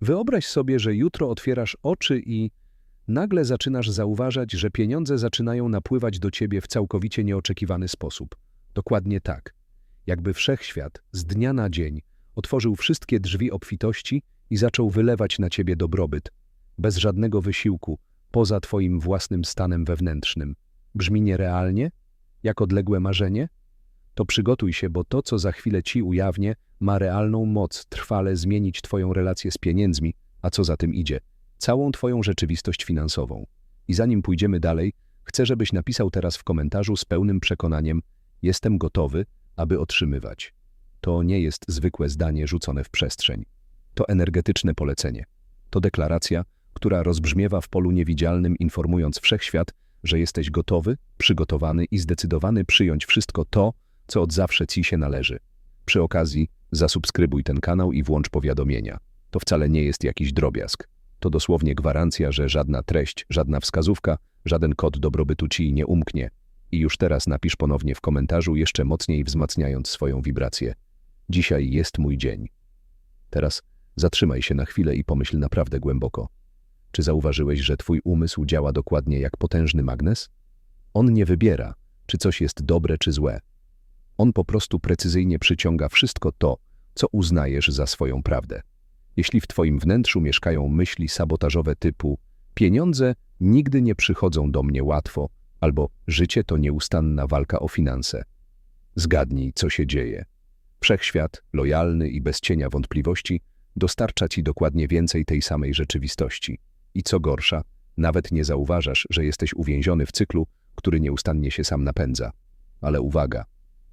Wyobraź sobie, że jutro otwierasz oczy i nagle zaczynasz zauważać, że pieniądze zaczynają napływać do ciebie w całkowicie nieoczekiwany sposób. Dokładnie tak. Jakby wszechświat z dnia na dzień otworzył wszystkie drzwi obfitości i zaczął wylewać na ciebie dobrobyt, bez żadnego wysiłku, poza twoim własnym stanem wewnętrznym. Brzmi nierealnie? Jak odległe marzenie? To przygotuj się, bo to, co za chwilę ci ujawnię, ma realną moc trwale zmienić twoją relację z pieniędzmi, a co za tym idzie, całą twoją rzeczywistość finansową. I zanim pójdziemy dalej, chcę, żebyś napisał teraz w komentarzu z pełnym przekonaniem Jestem gotowy, aby otrzymywać. To nie jest zwykłe zdanie rzucone w przestrzeń. To energetyczne polecenie. To deklaracja, która rozbrzmiewa w polu niewidzialnym, informując wszechświat, że jesteś gotowy, przygotowany i zdecydowany przyjąć wszystko to, co od zawsze ci się należy. Przy okazji zasubskrybuj ten kanał i włącz powiadomienia. To wcale nie jest jakiś drobiazg. To dosłownie gwarancja, że żadna treść, żadna wskazówka, żaden kod dobrobytu ci nie umknie. I już teraz napisz ponownie w komentarzu, jeszcze mocniej wzmacniając swoją wibrację. Dzisiaj jest mój dzień. Teraz zatrzymaj się na chwilę i pomyśl naprawdę głęboko. Czy zauważyłeś, że twój umysł działa dokładnie jak potężny magnes? On nie wybiera, czy coś jest dobre czy złe. On po prostu precyzyjnie przyciąga wszystko to, co uznajesz za swoją prawdę. Jeśli w twoim wnętrzu mieszkają myśli sabotażowe typu pieniądze nigdy nie przychodzą do mnie łatwo, albo życie to nieustanna walka o finanse. Zgadnij, co się dzieje. Wszechświat, lojalny i bez cienia wątpliwości, dostarcza ci dokładnie więcej tej samej rzeczywistości. I co gorsza, nawet nie zauważasz, że jesteś uwięziony w cyklu, który nieustannie się sam napędza. Ale uwaga,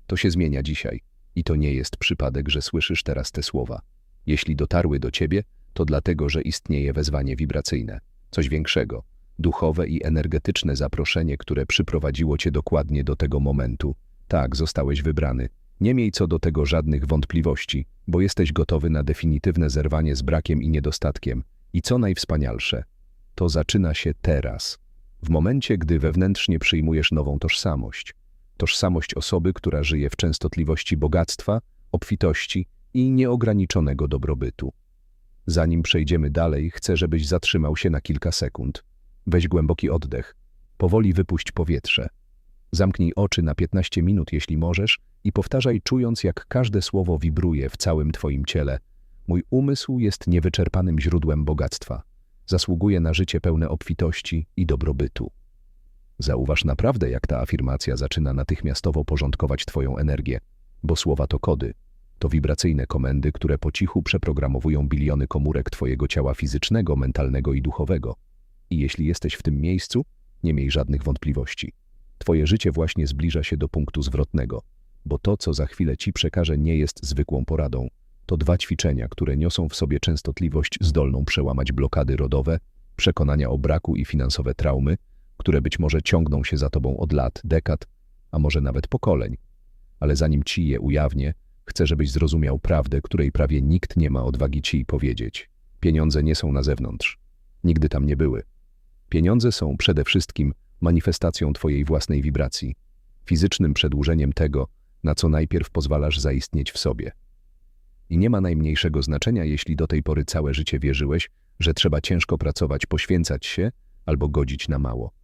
to się zmienia dzisiaj. I to nie jest przypadek, że słyszysz teraz te słowa. Jeśli dotarły do ciebie, to dlatego, że istnieje wezwanie wibracyjne, coś większego, duchowe i energetyczne zaproszenie, które przyprowadziło cię dokładnie do tego momentu. Tak, zostałeś wybrany. Nie miej co do tego żadnych wątpliwości, bo jesteś gotowy na definitywne zerwanie z brakiem i niedostatkiem. I co najwspanialsze, to zaczyna się teraz, w momencie, gdy wewnętrznie przyjmujesz nową tożsamość. Tożsamość osoby, która żyje w częstotliwości bogactwa, obfitości i nieograniczonego dobrobytu. Zanim przejdziemy dalej, chcę, żebyś zatrzymał się na kilka sekund. Weź głęboki oddech. Powoli wypuść powietrze. Zamknij oczy na 15 minut, jeśli możesz, i powtarzaj, czując, jak każde słowo wibruje w całym Twoim ciele. Mój umysł jest niewyczerpanym źródłem bogactwa. Zasługuje na życie pełne obfitości i dobrobytu. Zauważ naprawdę, jak ta afirmacja zaczyna natychmiastowo porządkować Twoją energię, bo słowa to kody, to wibracyjne komendy, które po cichu przeprogramowują biliony komórek Twojego ciała fizycznego, mentalnego i duchowego. I jeśli jesteś w tym miejscu, nie miej żadnych wątpliwości. Twoje życie właśnie zbliża się do punktu zwrotnego, bo to, co za chwilę Ci przekażę, nie jest zwykłą poradą. To dwa ćwiczenia, które niosą w sobie częstotliwość zdolną przełamać blokady rodowe, przekonania o braku i finansowe traumy, które być może ciągną się za Tobą od lat, dekad, a może nawet pokoleń. Ale zanim Ci je ujawnię, chcę, żebyś zrozumiał prawdę, której prawie nikt nie ma odwagi Ci powiedzieć. Pieniądze nie są na zewnątrz. Nigdy tam nie były. Pieniądze są przede wszystkim manifestacją Twojej własnej wibracji, fizycznym przedłużeniem tego, na co najpierw pozwalasz zaistnieć w sobie. I nie ma najmniejszego znaczenia, jeśli do tej pory całe życie wierzyłeś, że trzeba ciężko pracować, poświęcać się albo godzić na mało.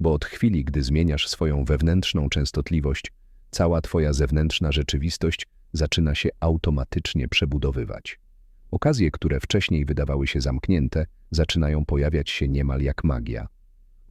Bo od chwili, gdy zmieniasz swoją wewnętrzną częstotliwość, cała Twoja zewnętrzna rzeczywistość zaczyna się automatycznie przebudowywać. Okazje, które wcześniej wydawały się zamknięte, zaczynają pojawiać się niemal jak magia.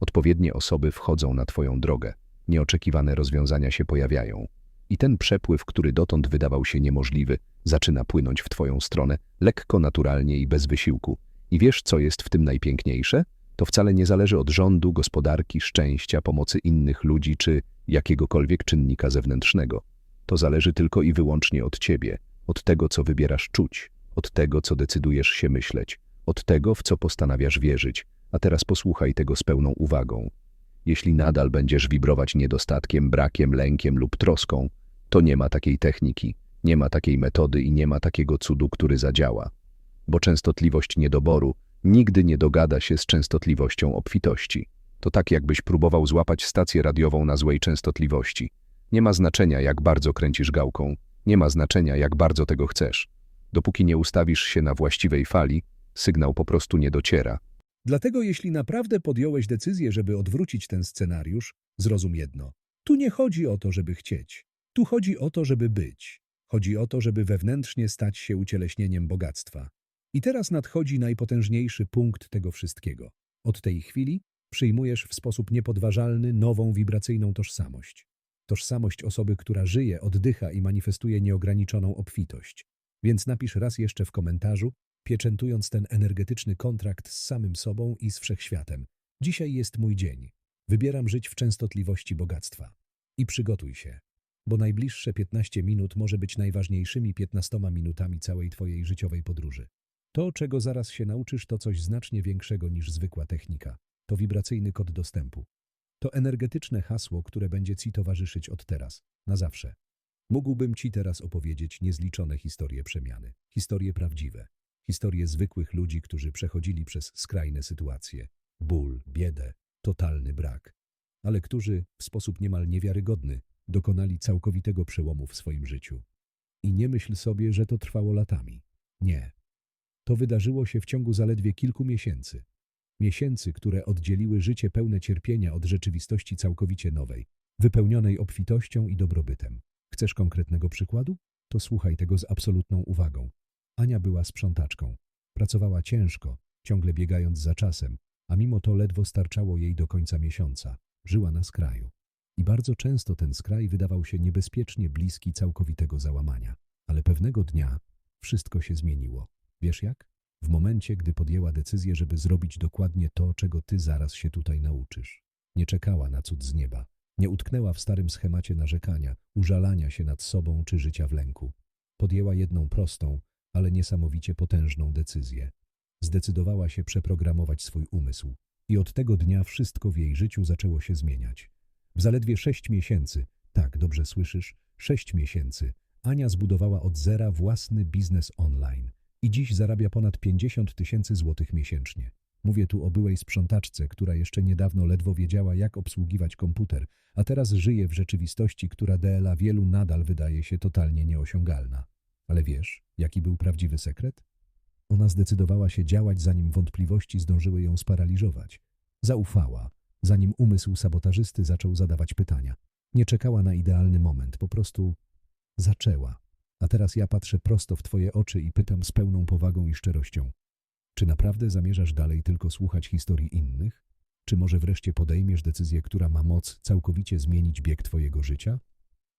Odpowiednie osoby wchodzą na Twoją drogę, nieoczekiwane rozwiązania się pojawiają. I ten przepływ, który dotąd wydawał się niemożliwy, zaczyna płynąć w Twoją stronę, lekko, naturalnie i bez wysiłku. I wiesz, co jest w tym najpiękniejsze? To wcale nie zależy od rządu, gospodarki, szczęścia, pomocy innych ludzi czy jakiegokolwiek czynnika zewnętrznego. To zależy tylko i wyłącznie od Ciebie, od tego, co wybierasz czuć, od tego, co decydujesz się myśleć, od tego, w co postanawiasz wierzyć. A teraz posłuchaj tego z pełną uwagą. Jeśli nadal będziesz wibrować niedostatkiem, brakiem, lękiem lub troską, to nie ma takiej techniki, nie ma takiej metody i nie ma takiego cudu, który zadziała. Bo częstotliwość niedoboru nigdy nie dogada się z częstotliwością obfitości. To tak, jakbyś próbował złapać stację radiową na złej częstotliwości. Nie ma znaczenia, jak bardzo kręcisz gałką, nie ma znaczenia, jak bardzo tego chcesz. Dopóki nie ustawisz się na właściwej fali, Sygnał po prostu nie dociera. Dlatego jeśli naprawdę podjąłeś decyzję, żeby odwrócić ten scenariusz, zrozum jedno. Tu nie chodzi o to, żeby chcieć. Tu chodzi o to, żeby być. Chodzi o to, żeby wewnętrznie stać się ucieleśnieniem bogactwa. I teraz nadchodzi najpotężniejszy punkt tego wszystkiego. Od tej chwili przyjmujesz w sposób niepodważalny nową wibracyjną tożsamość. Tożsamość osoby, która żyje, oddycha i manifestuje nieograniczoną obfitość. Więc napisz raz jeszcze w komentarzu, pieczętując ten energetyczny kontrakt z samym sobą i z wszechświatem. Dzisiaj jest mój dzień. Wybieram żyć w częstotliwości bogactwa. I przygotuj się, bo najbliższe 15 minut może być najważniejszymi 15 minutami całej Twojej życiowej podróży. To, czego zaraz się nauczysz, to coś znacznie większego niż zwykła technika. To wibracyjny kod dostępu. To energetyczne hasło, które będzie Ci towarzyszyć od teraz, na zawsze. Mógłbym Ci teraz opowiedzieć niezliczone historie przemiany, historie prawdziwe, historie zwykłych ludzi, którzy przechodzili przez skrajne sytuacje, ból, biedę, totalny brak, ale którzy w sposób niemal niewiarygodny dokonali całkowitego przełomu w swoim życiu. I nie myśl sobie, że to trwało latami. Nie. To wydarzyło się w ciągu zaledwie kilku miesięcy. Miesięcy, które oddzieliły życie pełne cierpienia od rzeczywistości całkowicie nowej, wypełnionej obfitością i dobrobytem. Chcesz konkretnego przykładu? To słuchaj tego z absolutną uwagą. Ania była sprzątaczką. Pracowała ciężko, ciągle biegając za czasem, a mimo to ledwo starczało jej do końca miesiąca. Żyła na skraju. I bardzo często ten skraj wydawał się niebezpiecznie bliski całkowitego załamania. Ale pewnego dnia wszystko się zmieniło. Wiesz jak? W momencie, gdy podjęła decyzję, żeby zrobić dokładnie to, czego ty zaraz się tutaj nauczysz. Nie czekała na cud z nieba. Nie utknęła w starym schemacie narzekania, użalania się nad sobą czy życia w lęku. Podjęła jedną prostą, ale niesamowicie potężną decyzję. Zdecydowała się przeprogramować swój umysł. I od tego dnia wszystko w jej życiu zaczęło się zmieniać. W zaledwie sześć miesięcy, tak dobrze słyszysz, sześć miesięcy, Ania zbudowała od zera własny biznes online i dziś zarabia ponad 50 tysięcy złotych miesięcznie. Mówię tu o byłej sprzątaczce, która jeszcze niedawno ledwo wiedziała, jak obsługiwać komputer, a teraz żyje w rzeczywistości, która dla wielu nadal wydaje się totalnie nieosiągalna. Ale wiesz, jaki był prawdziwy sekret? Ona zdecydowała się działać, zanim wątpliwości zdążyły ją sparaliżować. Zaufała, zanim umysł sabotażysty zaczął zadawać pytania. Nie czekała na idealny moment, po prostu zaczęła. A teraz ja patrzę prosto w twoje oczy i pytam z pełną powagą i szczerością. Czy naprawdę zamierzasz dalej tylko słuchać historii innych? Czy może wreszcie podejmiesz decyzję, która ma moc całkowicie zmienić bieg twojego życia?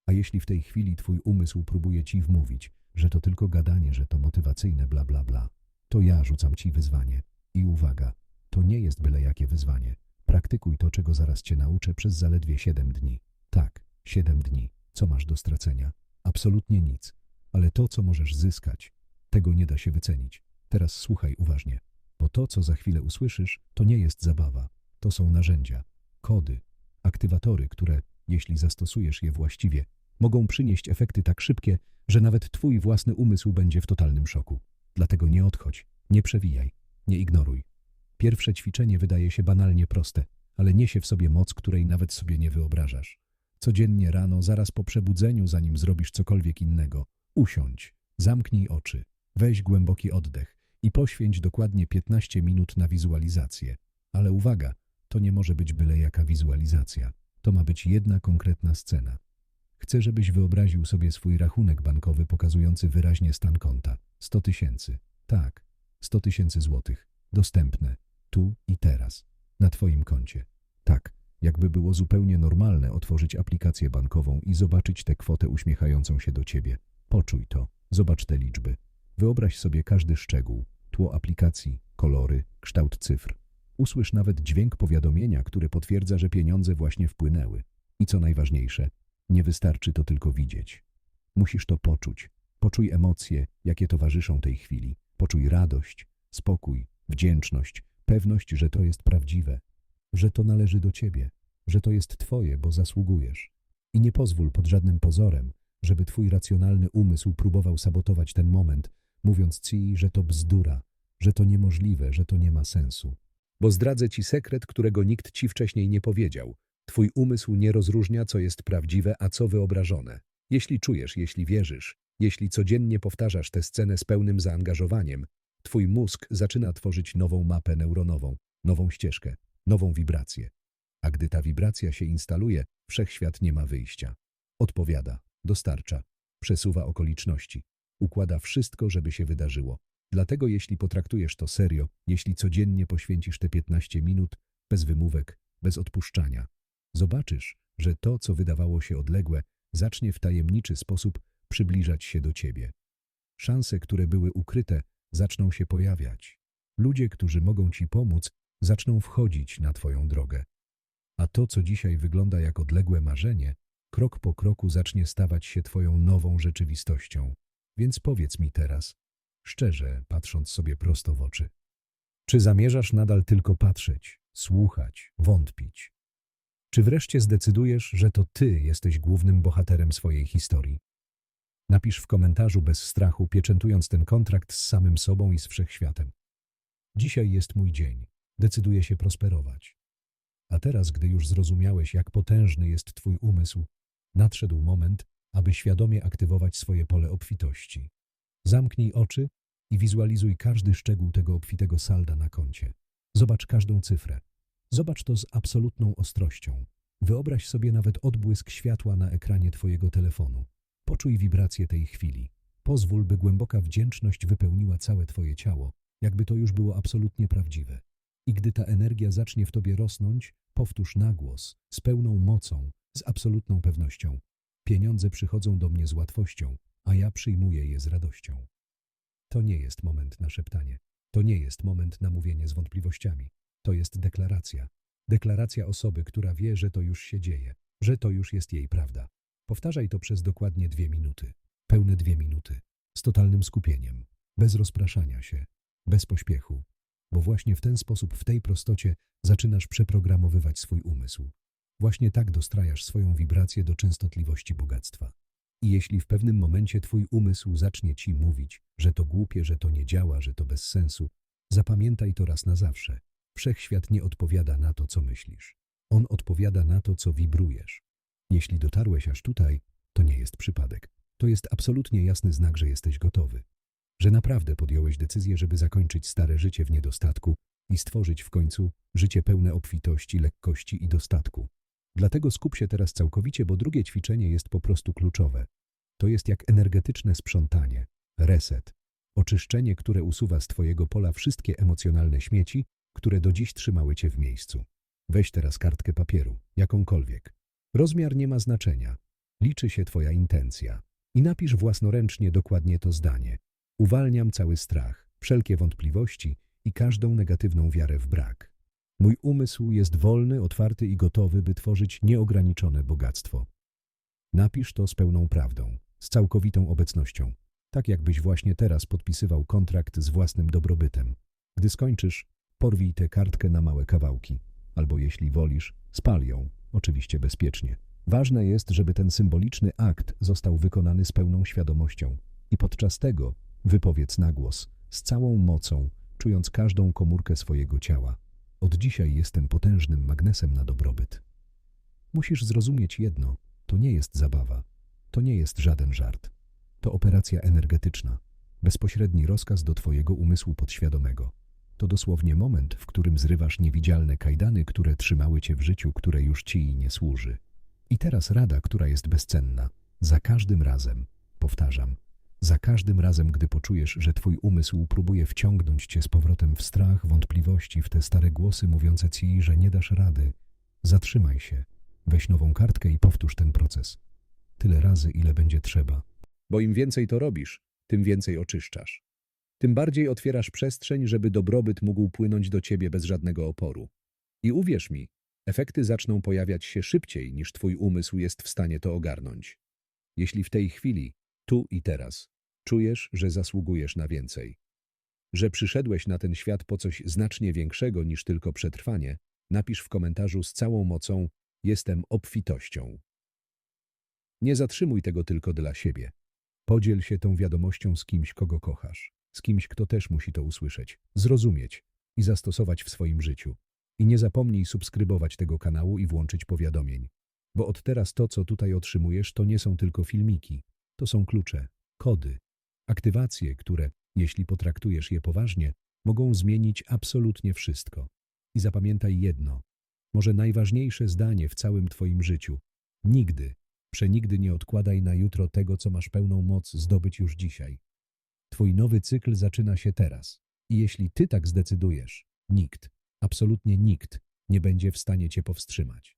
A jeśli w tej chwili twój umysł próbuje ci wmówić, że to tylko gadanie, że to motywacyjne bla bla bla, to ja rzucam ci wyzwanie. I uwaga, to nie jest byle jakie wyzwanie. Praktykuj to, czego zaraz cię nauczę przez zaledwie siedem dni. Tak, siedem dni. Co masz do stracenia? Absolutnie nic. Ale to, co możesz zyskać, tego nie da się wycenić. Teraz słuchaj uważnie, bo to, co za chwilę usłyszysz, to nie jest zabawa. To są narzędzia, kody, aktywatory, które, jeśli zastosujesz je właściwie, mogą przynieść efekty tak szybkie, że nawet twój własny umysł będzie w totalnym szoku. Dlatego nie odchodź, nie przewijaj, nie ignoruj. Pierwsze ćwiczenie wydaje się banalnie proste, ale niesie w sobie moc, której nawet sobie nie wyobrażasz. Codziennie rano, zaraz po przebudzeniu, zanim zrobisz cokolwiek innego, usiądź, zamknij oczy, weź głęboki oddech i poświęć dokładnie 15 minut na wizualizację. Ale uwaga, to nie może być byle jaka wizualizacja. To ma być jedna konkretna scena. Chcę, żebyś wyobraził sobie swój rachunek bankowy pokazujący wyraźnie stan konta. 100 tysięcy. Tak, 100 tysięcy złotych. Dostępne. Tu i teraz. Na Twoim koncie. Tak, jakby było zupełnie normalne otworzyć aplikację bankową i zobaczyć tę kwotę uśmiechającą się do Ciebie. Poczuj to. Zobacz te liczby. Wyobraź sobie każdy szczegół. Tło aplikacji, kolory, kształt cyfr. Usłysz nawet dźwięk powiadomienia, który potwierdza, że pieniądze właśnie wpłynęły. I co najważniejsze, nie wystarczy to tylko widzieć. Musisz to poczuć. Poczuj emocje, jakie towarzyszą tej chwili. Poczuj radość, spokój, wdzięczność, pewność, że to jest prawdziwe, że to należy do ciebie, że to jest twoje, bo zasługujesz. I nie pozwól pod żadnym pozorem, żeby twój racjonalny umysł próbował sabotować ten moment, mówiąc ci, że to bzdura, że to niemożliwe, że to nie ma sensu. Bo zdradzę ci sekret, którego nikt ci wcześniej nie powiedział. Twój umysł nie rozróżnia, co jest prawdziwe, a co wyobrażone. Jeśli czujesz, jeśli wierzysz, jeśli codziennie powtarzasz tę scenę z pełnym zaangażowaniem, Twój mózg zaczyna tworzyć nową mapę neuronową, nową ścieżkę, nową wibrację. A gdy ta wibracja się instaluje, wszechświat nie ma wyjścia. Odpowiada, dostarcza, przesuwa okoliczności, układa wszystko, żeby się wydarzyło. Dlatego jeśli potraktujesz to serio, jeśli codziennie poświęcisz te 15 minut, bez wymówek, bez odpuszczania, zobaczysz, że to, co wydawało się odległe, zacznie w tajemniczy sposób przybliżać się do ciebie. Szanse, które były ukryte, zaczną się pojawiać. Ludzie, którzy mogą ci pomóc, zaczną wchodzić na twoją drogę. A to, co dzisiaj wygląda jak odległe marzenie, krok po kroku zacznie stawać się twoją nową rzeczywistością. Więc powiedz mi teraz, szczerze, patrząc sobie prosto w oczy, czy zamierzasz nadal tylko patrzeć, słuchać, wątpić? Czy wreszcie zdecydujesz, że to ty jesteś głównym bohaterem swojej historii? Napisz w komentarzu bez strachu, pieczętując ten kontrakt z samym sobą i z wszechświatem. Dzisiaj jest mój dzień. Decyduję się prosperować. A teraz, gdy już zrozumiałeś, jak potężny jest Twój umysł, nadszedł moment, aby świadomie aktywować swoje pole obfitości. Zamknij oczy i wizualizuj każdy szczegół tego obfitego salda na koncie. Zobacz każdą cyfrę. Zobacz to z absolutną ostrością. Wyobraź sobie nawet odbłysk światła na ekranie Twojego telefonu. Poczuj wibrację tej chwili. Pozwól, by głęboka wdzięczność wypełniła całe Twoje ciało, jakby to już było absolutnie prawdziwe. I gdy ta energia zacznie w Tobie rosnąć, powtórz na głos, z pełną mocą, z absolutną pewnością. Pieniądze przychodzą do mnie z łatwością, a ja przyjmuję je z radością. To nie jest moment na szeptanie. To nie jest moment na mówienie z wątpliwościami. To jest deklaracja. Deklaracja osoby, która wie, że to już się dzieje, że to już jest jej prawda. Powtarzaj to przez dokładnie dwie minuty. Pełne dwie minuty. Z totalnym skupieniem. Bez rozpraszania się. Bez pośpiechu. Bo właśnie w ten sposób, w tej prostocie, zaczynasz przeprogramowywać swój umysł. Właśnie tak dostrajasz swoją wibrację do częstotliwości bogactwa. I jeśli w pewnym momencie twój umysł zacznie ci mówić, że to głupie, że to nie działa, że to bez sensu, zapamiętaj to raz na zawsze. Wszechświat nie odpowiada na to, co myślisz. On odpowiada na to, co wibrujesz. Jeśli dotarłeś aż tutaj, to nie jest przypadek. To jest absolutnie jasny znak, że jesteś gotowy. Że naprawdę podjąłeś decyzję, żeby zakończyć stare życie w niedostatku i stworzyć w końcu życie pełne obfitości, lekkości i dostatku. Dlatego skup się teraz całkowicie, bo drugie ćwiczenie jest po prostu kluczowe. To jest jak energetyczne sprzątanie, reset, oczyszczenie, które usuwa z Twojego pola wszystkie emocjonalne śmieci, które do dziś trzymały Cię w miejscu. Weź teraz kartkę papieru, jakąkolwiek. Rozmiar nie ma znaczenia. Liczy się Twoja intencja. I napisz własnoręcznie dokładnie to zdanie. Uwalniam cały strach, wszelkie wątpliwości i każdą negatywną wiarę w brak. Mój umysł jest wolny, otwarty i gotowy, by tworzyć nieograniczone bogactwo. Napisz to z pełną prawdą, z całkowitą obecnością, tak jakbyś właśnie teraz podpisywał kontrakt z własnym dobrobytem. Gdy skończysz, porwij tę kartkę na małe kawałki, albo jeśli wolisz, spal ją, oczywiście bezpiecznie. Ważne jest, żeby ten symboliczny akt został wykonany z pełną świadomością i podczas tego wypowiedz na głos, z całą mocą, czując każdą komórkę swojego ciała. Od dzisiaj jestem potężnym magnesem na dobrobyt. Musisz zrozumieć jedno, to nie jest zabawa, to nie jest żaden żart. To operacja energetyczna, bezpośredni rozkaz do Twojego umysłu podświadomego. To dosłownie moment, w którym zrywasz niewidzialne kajdany, które trzymały Cię w życiu, które już Ci nie służy. I teraz rada, która jest bezcenna. Za każdym razem, powtarzam, za każdym razem, gdy poczujesz, że twój umysł próbuje wciągnąć cię z powrotem w strach, wątpliwości, w te stare głosy mówiące ci, że nie dasz rady, zatrzymaj się, weź nową kartkę i powtórz ten proces. Tyle razy, ile będzie trzeba. Bo im więcej to robisz, tym więcej oczyszczasz. Tym bardziej otwierasz przestrzeń, żeby dobrobyt mógł płynąć do ciebie bez żadnego oporu. I uwierz mi, efekty zaczną pojawiać się szybciej, niż twój umysł jest w stanie to ogarnąć. Jeśli w tej chwili, tu i teraz, czujesz, że zasługujesz na więcej, że przyszedłeś na ten świat po coś znacznie większego niż tylko przetrwanie, napisz w komentarzu z całą mocą Jestem obfitością. Nie zatrzymuj tego tylko dla siebie. Podziel się tą wiadomością z kimś, kogo kochasz, z kimś, kto też musi to usłyszeć, zrozumieć i zastosować w swoim życiu. I nie zapomnij subskrybować tego kanału i włączyć powiadomień, bo od teraz to, co tutaj otrzymujesz, to nie są tylko filmiki, to są klucze, kody, aktywacje, które Jeśli potraktujesz je poważnie, mogą zmienić absolutnie wszystko. I zapamiętaj jedno, może najważniejsze zdanie w całym Twoim życiu. Nigdy, przenigdy nie odkładaj na jutro tego, co masz pełną moc zdobyć już dzisiaj. Twój nowy cykl zaczyna się teraz. I jeśli Ty tak zdecydujesz, nikt, absolutnie nikt nie będzie w stanie Cię powstrzymać.